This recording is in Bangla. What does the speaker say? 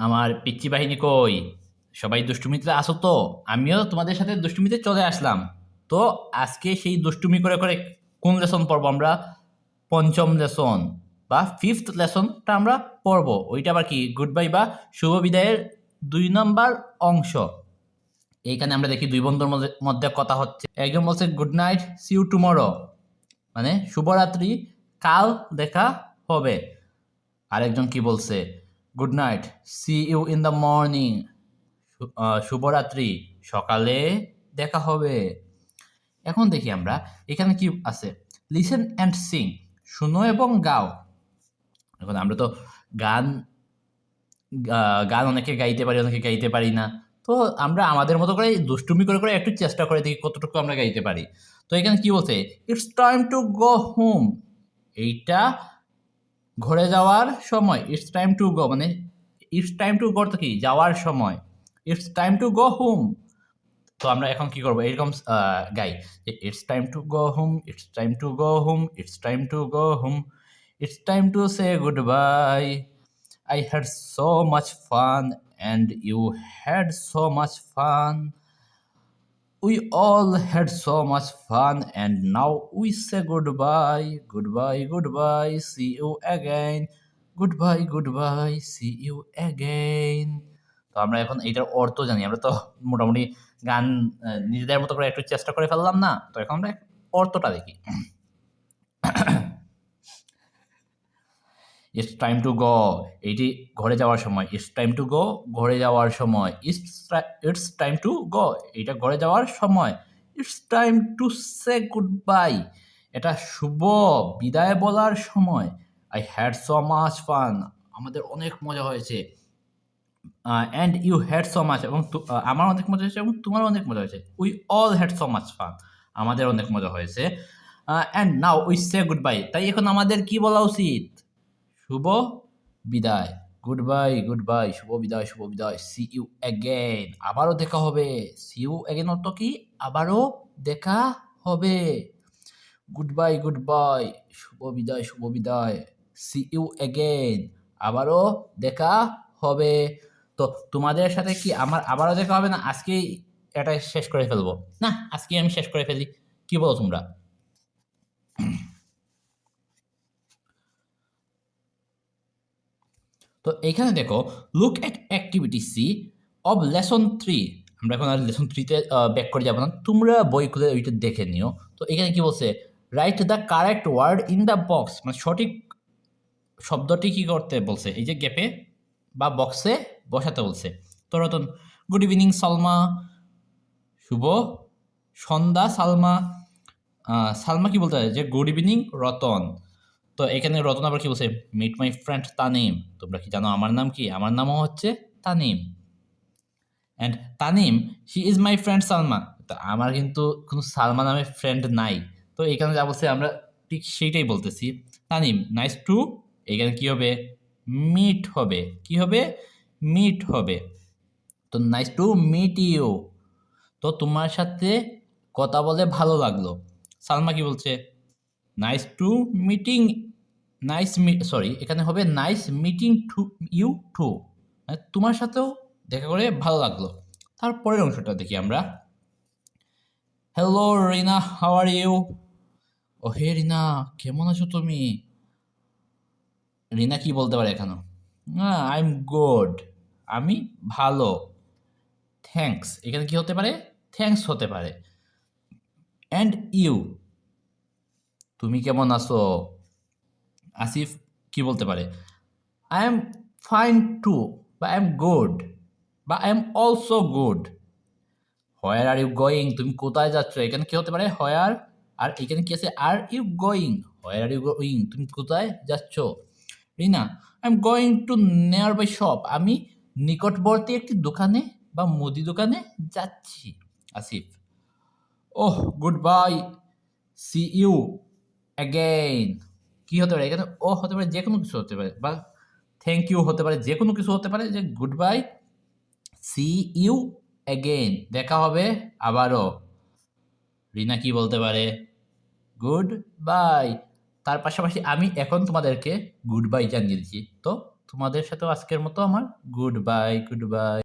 আমার পিচ্চি বাহিনী কই? সবাই দুষ্টুমিতে আসো তো? আমিও তোমাদের সাথে দুষ্টুমিতে চলে আসলাম। তো আজকে সেই দুষ্টুমি করে করে কোন লেসন পড়ব আমরা? পঞ্চম লেসন বা ফিফথ লেসনটা আমরা পড়ব। ওইটা আবার কি? গুড বাই বা শুভ বিদায়ের দুই নম্বর অংশ। এইখানে আমরা দেখি দুই বন্ধুর মধ্যে মধ্যে কথা হচ্ছে। একজন বলছে good night see you tomorrow মানে শুভরাত্রি, কাল দেখা হবে। আরেকজন কি বলছে good night see you in the morning শুভরাত্রি। সকালে দেখা হবে। এখন দেখি আমরা, এখানে কি আছে? লিসেন অ্যান্ড সিং শুনো এবং গাও। এখন আমরা তো গান গান অনেকে গাইতে পারি, অনেকে গাইতে পারি না। তো আমরা আমাদের মতো করে দুষ্টুমি করে করে একটু চেষ্টা করে দেখি কতটুকু আমরা গাইতে পারি। তো এখানে কি বলছে? It's time to go home এইটা ঘরে যাওয়ার সময় ইটস টাইম টু গো মানে ইটস টাইম টু গো তো কি? যাওয়ার সময়। It's time to go home তো আমরা এখন কি করব? এরকম গাই যে it's time to go home it's time to go home it's time to go home it's time to say goodbye I had so much fun and you had so much fun. We all had so much fun and now we say goodbye, goodbye, goodbye, see you again. Goodbye, goodbye, see you again. তো আমরা এখন এইটার অর্থ জানি আমরা তো মোটামুটি গান নিজেদের মতো করে একটু চেষ্টা করে ফেললাম না তো এখন আমরা অর্থটা দেখি ইটস টাইম টু গো এইটি ঘরে যাওয়ার সময়। ইটস টাইম টু গো ঘরে যাওয়ার সময়। It's it's time to go এইটা ঘরে যাওয়ার সময়। It's time to say goodbye এটা শুভ বিদায় বলার সময়। I had so much fun আমাদের অনেক মজা হয়েছে। And you had so much এবং আমার অনেক মজা হয়েছে এবং তোমারও অনেক মজা হয়েছে। We all had so much fun আমাদের অনেক মজা হয়েছে। And now we say goodbye তাই এখন আমাদের কি বলা উচিত? শুভ বিদায়। গুড বাই গুড বাই শুভ বিদায় শুভ বিদায়। সি ইউ অ্যাগেন আবারও দেখা হবে। সি ইউ অ্যাগেন অর্থ কি? আবারও দেখা হবে। গুড বাই গুড বাই শুভ বিদায় শুভ বিদায়। সি ইউ অ্যাগেন আবারও দেখা হবে। তো তোমাদের সাথে কি আমার আবারও দেখা হবে না? আজকেই এটা শেষ করে ফেলব। না আজকে আমি শেষ করে ফেলি। কি বলো তোমরা? তো এইখানে দেখো look at activity C of lesson three আমরা এখন আর লেসন থ্রিতে ব্যাক করে যাব না। তোমরা বই খুলে ওইটা দেখে নিও। তো এখানে কি বলছে? Write the correct word in the box মানে সঠিক শব্দটি কি করতে বলছে? এই যে গ্যাপে বা বক্সে বসাতে বলছে। তো রতন গুড ইভিনিং সালমা। শুভ সন্ধ্যা, সালমা। সালমা কি বলতে যে গুড ইভিনিং রতন। তো এখানে রতন আবার কি বলছে? মিট মাই ফ্রেন্ড তানিম তোমরা কি জানো আমার নাম কি? আমার নামও হচ্ছে Tanim and Tanim she is my friend Salma তো আমার কিন্তু কোনো সালমা নামে ফ্রেন্ড নাই। তো এখানে যা বলছে আমরা ঠিক সেইটাই বলতেছি। তানিম নাইস টু এখানে কি হবে? মিট হবে। কি হবে? মিট হবে। তো নাইস টু মিট ইউ তো তোমার সাথে কথা বলে ভালো লাগল। সালমা কি বলছে? Nice to meeting nice sorry এখানে হবে nice meeting to you too তোমার সাথেও দেখা করে ভালো লাগল। তারপরের অংশটা দেখি আমরা। Hello Rina how are you ও হে রিনা কেমন আছো তুমি? রিনা কি বলতে পারে এখানে? আই এম গুড আমি ভালো। থ্যাঙ্কস এখানে কি হতে পারে? থ্যাঙ্কস হতে পারে। অ্যান্ড ইউ তুমি কেমন আছো? আসিফ, কি বলতে পারে? আই এম ফাইন টু বা আই এম গুড বা I am also good where are you going তুমি কোথায় যাচ্ছ? এখানে কি হতে পারে? হোয়ার আর এখানে কি আছে? Are you going where are you going তুমি কোথায় যাচ্ছ? Rina I am going to nearby shop আমি নিকটবর্তী একটি দোকানে বা মুদি দোকানে যাচ্ছি, Asif. Oh good bye see you again কি হতে পারে? এখানে ও হতে পারে যে কোনো কিছু হতে পারে বা থ্যাংক ইউ হতে পারে যে কোনো কিছু হতে পারে যে good bye see you again দেখা হবে আবারও। রিনা কি বলতে পারে? গুড বাই তার পাশাপাশি আমি এখন তোমাদেরকে গুড বাই জানিয়ে দিচ্ছি। তো তোমাদের সাথেও আজকের মতো আমার গুড বাই গুড বাই